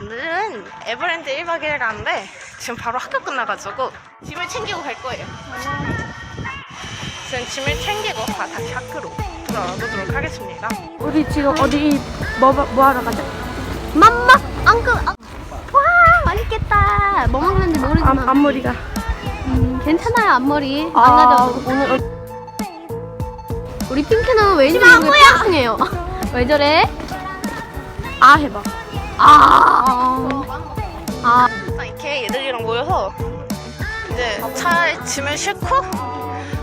오늘은 에버랜드 1박 2일 가는데 지금 바로 학교 끝나가지고 짐을 챙기고 갈 거예요. 지금 짐을 챙기고 다 다시 학교로 돌아오도록 하겠습니다. 우리 지금 어디 뭐, 뭐 하러 가죠? 맘마 앙크 아- 와 맛있겠다. 뭐 먹는지 모르지만. 앞, 앞머리가. 음, 괜찮아요 앞머리. 아, 안 가져도 오늘 어, 우리 핑크는 왠지 모르게 뿅뿅해요? 왜 저래? 아 해봐 아, 아. 딱 이렇게 얘들이랑 모여서 이제 차에 짐을 싣고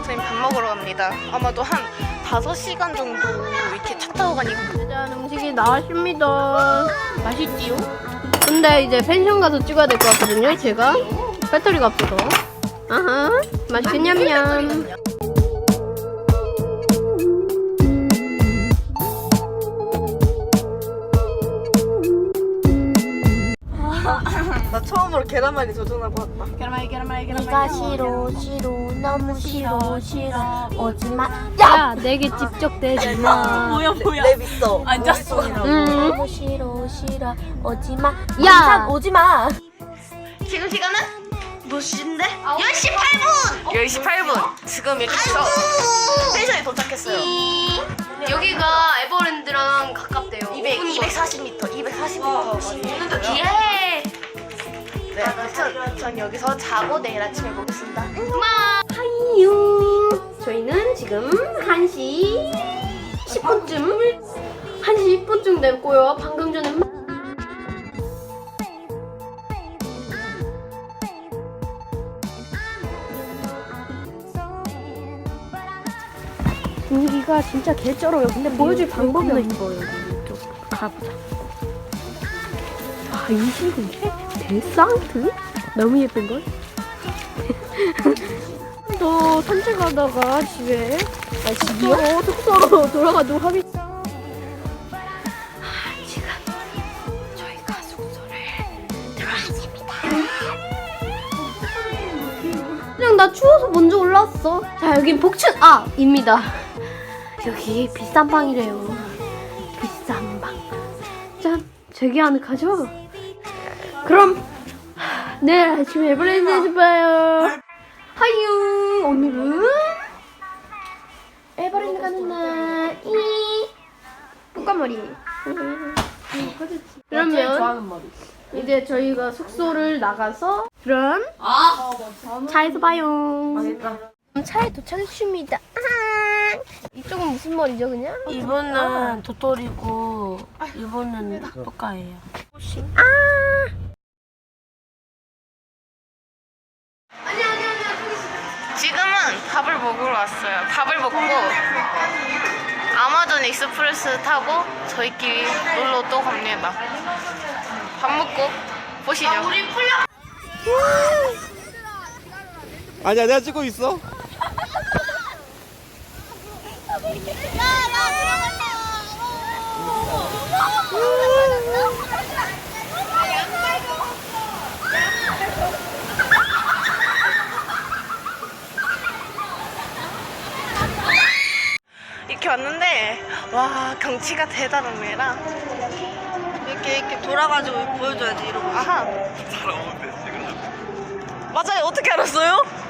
저희 밥 먹으러 갑니다. 아마도 한 5시간 정도 이렇게 차 타고 가니까. 짜잔 음식이 나왔습니다. 맛있지요? 근데 이제 펜션 가서 찍어야 될 것 같거든요 제가. 배터리가 없어서. 아하 맛있겠냠냠 처음으로 계란말이 도전하고 왔다. 네가 싫어 싫어 너무 싫어 싫어 오지마. 야 내게 직접 대지 마. 뭐야 랩 있어. 앉았어 음. 너무 싫어 싫어. 오지마. 야. 오지마. 지금 시간은 몇 시인데? 10시. 8분! 10시 8분! 지금 이렇게 해서 펜션에 도착했어요. 여기가 에버랜드랑 가깝대요. 200, 240m, 240m 예 네, 아무튼 전 여기서 자고 내일 아침에 보겠습니다. 하이유. 저희는 지금 1시 10분쯤 1시 10분쯤 됐고요. 방금 전에 막- 분위기가 진짜 개쩔어요. 근데 보여줄 방법이 없어 여기 좀 가보자. 와이 친구 대상트? 너무 예쁜걸? 또 산책하다가 집에 아 집이요? 숙소로 돌아가도록 하겠습니다 아, 지금 저희가 숙소를 그냥 나 추워서 먼저 올라왔어. 자, 여긴 복층 아, 입니다. 여기 비싼 방이래요. 비싼 방. 짠, 저기 안에 가죠? 그럼 내일 아침에 에버랜드에서 봐요. 하유, 오늘은 에버랜드 가는 날. 이 꽃가머리. 그러면 이제 저희가 숙소를 나가서 그럼 차에서 봐요. 차에 도착했습니다. 이쪽은 무슨 머리죠, 그냥? 이분은 도토리고 이분은 학부가예요 지 금은 밥을 먹으러 왔어요. 밥을 먹고 아마존 익스프레스 타고 저희끼리 놀러 또 갑니다. 밥 먹고 보시죠. 아니야 내가 찍고 있어 왔는데 와 경치가 대단합니다. 이렇게 이렇게 돌아가지고 보여줘야지 이러고 아하. 맞아요. 어떻게 알았어요?